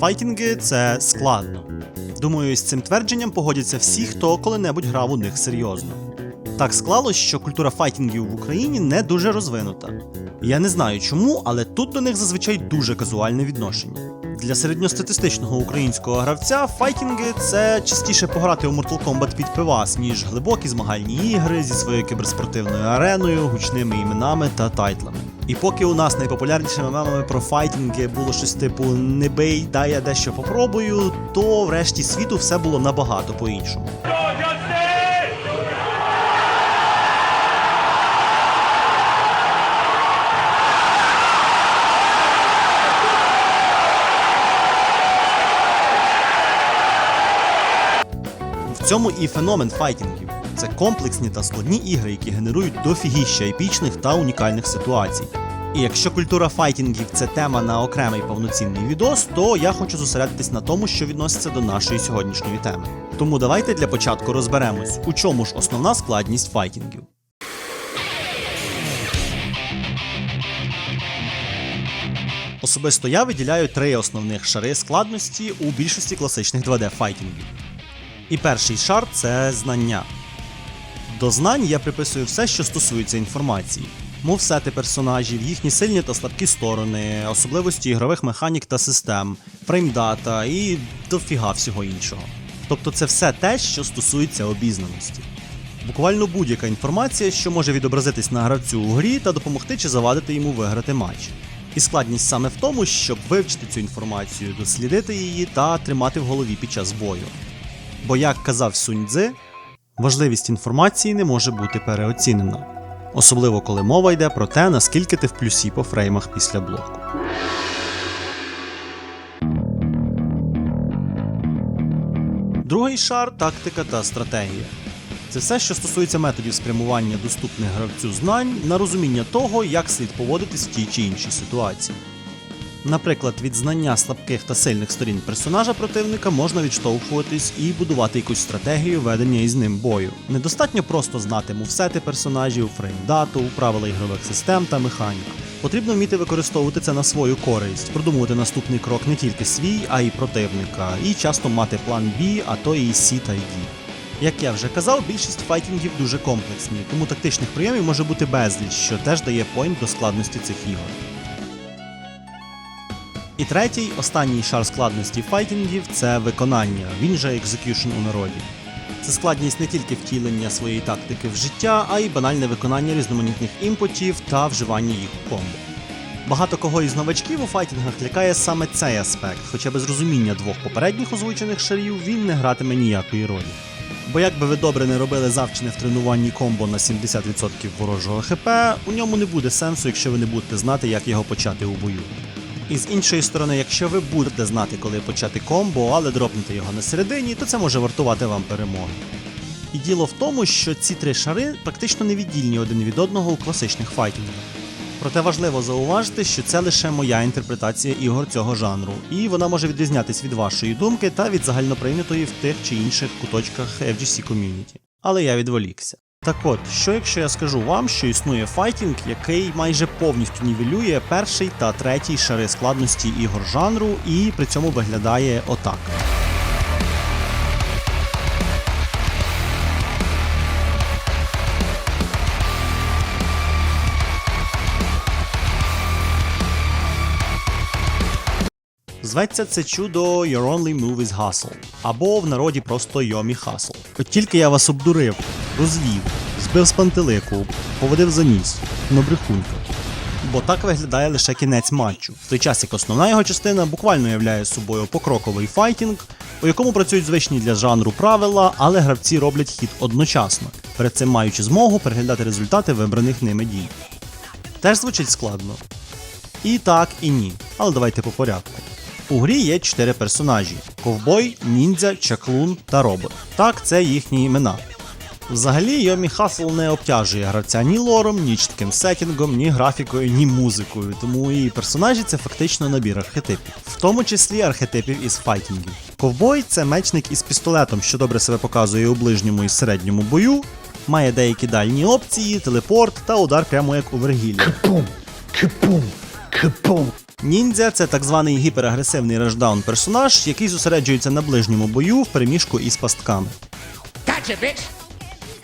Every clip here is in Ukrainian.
Файтінги це складно. Думаю, з цим твердженням погодяться всі, хто коли-небудь грав у них серйозно. Так склалось, що культура файтінгів в Україні не дуже розвинута. Я не знаю чому, але тут до них зазвичай дуже казуальне відношення. Для середньостатистичного українського гравця файтінги це частіше пограти у Mortal Kombat під пивас, ніж глибокі змагальні ігри зі своєю кіберспортивною ареною, гучними іменами та тайтлами. І поки у нас найпопулярнішими мемами про файтінги було щось типу не бий, дай я дещо попробую, то в решті світу все було набагато по-іншому. В цьому і феномен файтінгів. Це комплексні та складні ігри, які генерують дофігіща епічних та унікальних ситуацій. І якщо культура файтінгів це тема на окремий повноцінний відос, то я хочу зосередитись на тому, що відноситься до нашої сьогоднішньої теми. Тому давайте для початку розберемось, у чому ж основна складність файтінгів. Особисто я виділяю три основних шари складності у більшості класичних 2D файтінгів. І перший шар це знання. До знань я приписую все, що стосується інформації. Мовсети персонажів, їхні сильні та слабкі сторони, особливості ігрових механік та систем, фреймдата і дофіга всього іншого. Тобто це все те, що стосується обізнаності. Буквально будь-яка інформація, що може відобразитись на гравцю у грі та допомогти чи завадити йому виграти матч. І складність саме в тому, щоб вивчити цю інформацію, дослідити її та тримати в голові під час бою. Бо, як казав Сунь Цзи, важливість інформації не може бути переоцінена, особливо коли мова йде про те, наскільки ти в плюсі по фреймах після блоку. Другий шар тактика та стратегія. Це все, що стосується методів спрямування доступних гравцю знань на розуміння того, як слід поводитись в тій чи іншій ситуації. Наприклад, від знання слабких та сильних сторін персонажа противника можна відштовхуватись і будувати якусь стратегію ведення із ним бою. Недостатньо просто знати мувсети персонажів, фреймдату, правила ігрових систем та механік. Потрібно вміти використовувати це на свою користь, продумувати наступний крок не тільки свій, а й противника, і часто мати план B, а то і C та D. Як я вже казав, більшість файтінгів дуже комплексні, тому тактичних прийомів може бути безліч, що теж дає пойнт до складності цих ігор. І третій, останній шар складності файтінгів це виконання, він же екзекюшн у народі. Це складність не тільки втілення своєї тактики в життя, а й банальне виконання різноманітних імпотів та вживання їх у комбо. Багато кого із новачків у файтінгах лякає саме цей аспект, хоча без розуміння двох попередніх озвучених шарів він не гратиме ніякої ролі. Бо як би ви добре не робили завчене в тренуванні комбо на 70% ворожого ХП, у ньому не буде сенсу, якщо ви не будете знати, як його почати у бою. І з іншої сторони, якщо ви будете знати, коли почати комбо, але дропнете його на середині, то це може вартувати вам перемоги. І діло в тому, що ці три шари практично невіддільні один від одного у класичних файтінгах. Проте важливо зауважити, що це лише моя інтерпретація ігор цього жанру, і вона може відрізнятись від вашої думки та від загальноприйнятої в тих чи інших куточках FGC ком'юніті. Але я відволікся. Так от, що якщо я скажу вам, що існує файтінг, який майже повністю нівелює перший та третій шари складності ігор жанру, і при цьому виглядає отак. Зветься це чудо Your Only Move is Hustle, або в народі просто Йомі Hustle. От тільки я вас обдурив, розвів, збив з пантелику, поводив за ніс, на брехунька. Бо так виглядає лише кінець матчу, в той час як основна його частина буквально являє собою покроковий файтінг, у якому працюють звичні для жанру правила, але гравці роблять хід одночасно, перед цим маючи змогу переглядати результати вибраних ними дій. Теж звучить складно. І так, і ні. Але давайте по порядку. У грі є чотири персонажі: ковбой, ніндзя, чаклун та робот. Так, це їхні імена. Взагалі, Йомі Хасл не обтяжує гравця ні лором, ні чітким сетінгом, ні графікою, ні музикою, тому і персонажі це фактично набір архетипів, в тому числі архетипів із файтінгів. Ковбой це мечник із пістолетом, що добре себе показує у ближньому і середньому бою, має деякі дальні опції, телепорт та удар прямо як у Вергілі. Кипум, кипум, кипум. Ніндзя це так званий гіперагресивний рашдаун персонаж, який зосереджується на ближньому бою в переміжку із пастками. Gotcha, bitch.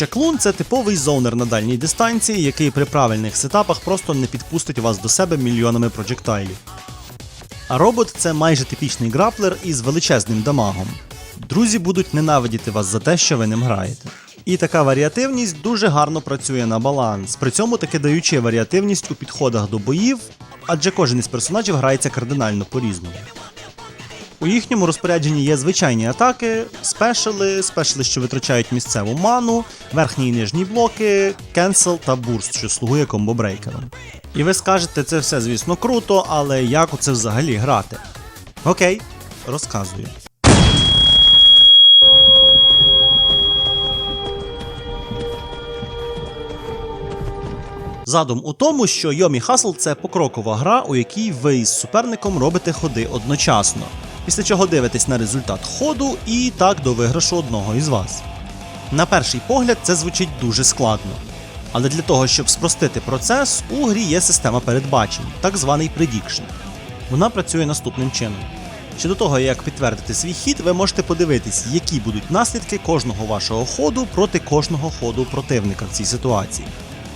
Чаклун це типовий зонер на дальній дистанції, який при правильних сетапах просто не підпустить вас до себе мільйонами проджектайлів. А робот це майже типічний граплер із величезним дамагом. Друзі будуть ненавидіти вас за те, що ви ним граєте. І така варіативність дуже гарно працює на баланс, при цьому таки даючи варіативність у підходах до боїв, адже кожен із персонажів грається кардинально по-різному. У їхньому розпорядженні є звичайні атаки, спешили, спешили, що витрачають місцеву ману, верхні і нижні блоки, кенсел та бурст, що слугує комбобрейкером. І ви скажете, це все, звісно, круто, але як у це взагалі грати? Окей, розказую. Задум у тому, що Йомі Хасл це покрокова гра, у якій ви із суперником робите ходи одночасно, після чого дивитесь на результат ходу і так до виграшу одного із вас. На перший погляд це звучить дуже складно. Але для того, щоб спростити процес, у грі є система передбачень, так званий prediction. Вона працює наступним чином. Ще до того, як підтвердити свій хід, ви можете подивитись, які будуть наслідки кожного вашого ходу проти кожного ходу противника в цій ситуації.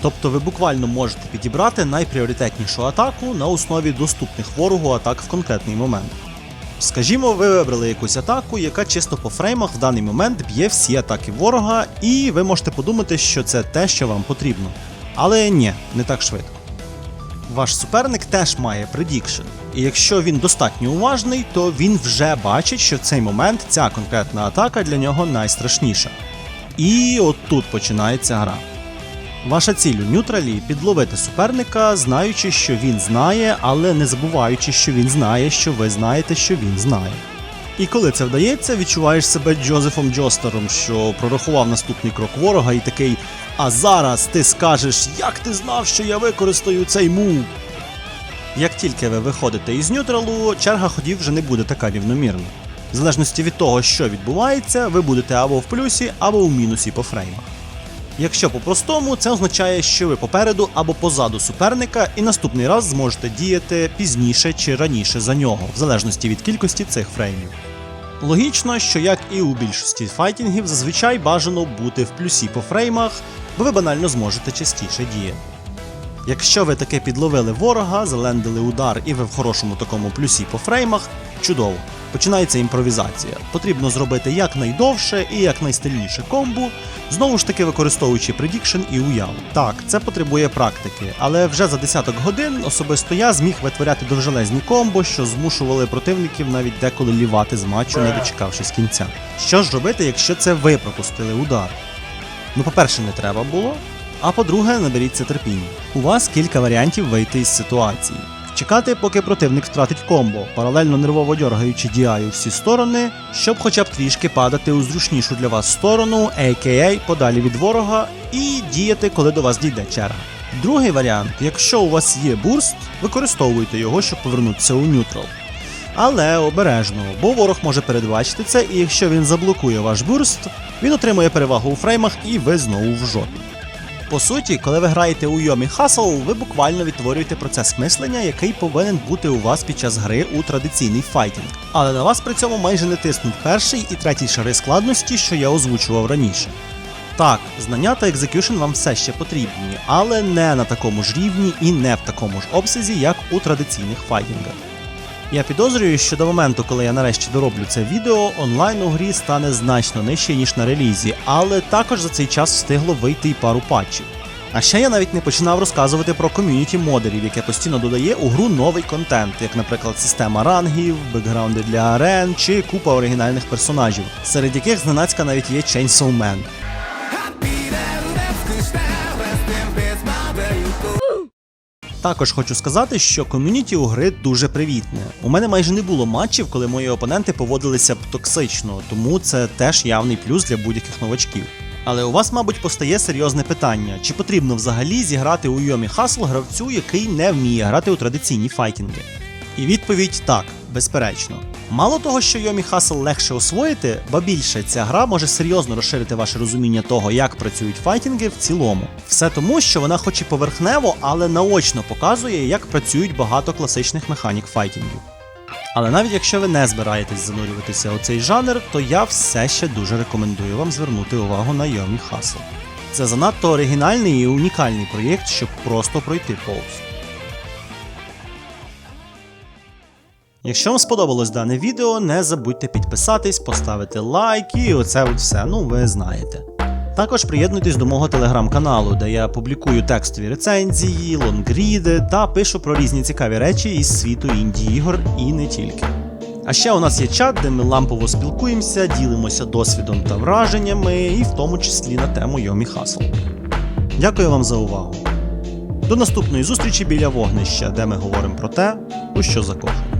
Тобто ви буквально можете підібрати найпріоритетнішу атаку на основі доступних ворогу атак в конкретний момент. Скажімо, ви вибрали якусь атаку, яка чисто по фреймах в даний момент б'є всі атаки ворога, і ви можете подумати, що це те, що вам потрібно. Але ні, не так швидко. Ваш суперник теж має предікшн, і якщо він достатньо уважний, то він вже бачить, що в цей момент ця конкретна атака для нього найстрашніша. І от тут починається гра. Ваша ціль у нютралі підловити суперника, знаючи, що він знає, але не забуваючи, що він знає, що ви знаєте, що він знає. І коли це вдається, відчуваєш себе Джозефом Джостером, що прорахував наступний крок ворога і такий: А зараз ти скажеш, як ти знав, що я використаю цей мув. Як тільки ви виходите із нютралу, черга ходів вже не буде така рівномірна. В залежності від того, що відбувається, ви будете або в плюсі, або в мінусі по фреймах. Якщо по-простому, це означає, що ви попереду або позаду суперника, і наступний раз зможете діяти пізніше чи раніше за нього, в залежності від кількості цих фреймів. Логічно, що як і у більшості файтінгів, зазвичай бажано бути в плюсі по фреймах, бо ви банально зможете частіше діяти. Якщо ви таки підловили ворога, залендили удар і ви в хорошому такому плюсі по фреймах, чудово. Починається імпровізація. Потрібно зробити якнайдовше і якнайстильніше комбо, знову ж таки використовуючи предікшн і уяву. Так, це потребує практики, але вже за десяток годин особисто я зміг витворяти довжелезні комбо, що змушували противників навіть деколи лівати з матчу, не дочекавшись кінця. Що ж робити, якщо це ви пропустили удар? Ну, по-перше, не треба було. А по-друге, наберіться терпіння. У вас кілька варіантів вийти із ситуації. Чекати, поки противник втратить комбо, паралельно нервово дергаючи у всі сторони, щоб хоча б трішки падати у зручнішу для вас сторону, a.k.a. подалі від ворога, і діяти, коли до вас дійде черга. Другий варіант, якщо у вас є бурст, використовуйте його, щоб повернутися у нютрал. Але обережно, бо ворог може передбачити це, і якщо він заблокує ваш бурст, він отримує перевагу у фреймах і ви знову в жопі. По суті, коли ви граєте у Йомі Хасл, ви буквально відтворюєте процес мислення, який повинен бути у вас під час гри у традиційний файтінг. Але на вас при цьому майже не тиснуть перший і третій шари складності, що я озвучував раніше. Так, знання та екзекюшн вам все ще потрібні, але не на такому ж рівні і не в такому ж обсязі, як у традиційних файтінгах. Я підозрюю, що до моменту, коли я нарешті дороблю це відео, онлайн у грі стане значно нижче, ніж на релізі, але також за цей час встигло вийти й пару патчів. А ще я навіть не починав розказувати про ком'юніті модерів, яке постійно додає у гру новий контент, як, наприклад, система рангів, бекграунди для арен чи купа оригінальних персонажів, серед яких зненацька навіть є Chainsaw Man. Також хочу сказати, що ком'юніті у гри дуже привітне. У мене майже не було матчів, коли мої опоненти поводилися б токсично, тому це теж явний плюс для будь-яких новачків. Але у вас, мабуть, постає серйозне питання: чи потрібно взагалі зіграти у Йомі Хасл гравцю, який не вміє грати у традиційні файтінги? І відповідь так, безперечно. Мало того, що Йомі Хасл легше освоїти, ба більше ця гра може серйозно розширити ваше розуміння того, як працюють файтінги в цілому. Все тому, що вона хоч і поверхнево, але наочно показує, як працюють багато класичних механік файтінгів. Але навіть якщо ви не збираєтесь занурюватися у цей жанр, то я все ще дуже рекомендую вам звернути увагу на Йомі Хасл. Це занадто оригінальний і унікальний проєкт, щоб просто пройти повз. Якщо вам сподобалось дане відео, не забудьте підписатись, поставити лайк і оце от все, ну ви знаєте. Також приєднуйтесь до мого телеграм-каналу, де я публікую текстові рецензії, лонгріди та пишу про різні цікаві речі із світу інді ігор і не тільки. А ще у нас є чат, де ми лампово спілкуємося, ділимося досвідом та враженнями, і в тому числі на тему Йомі Хасл. Дякую вам за увагу. До наступної зустрічі біля вогнища, де ми говоримо про те, у що закохані.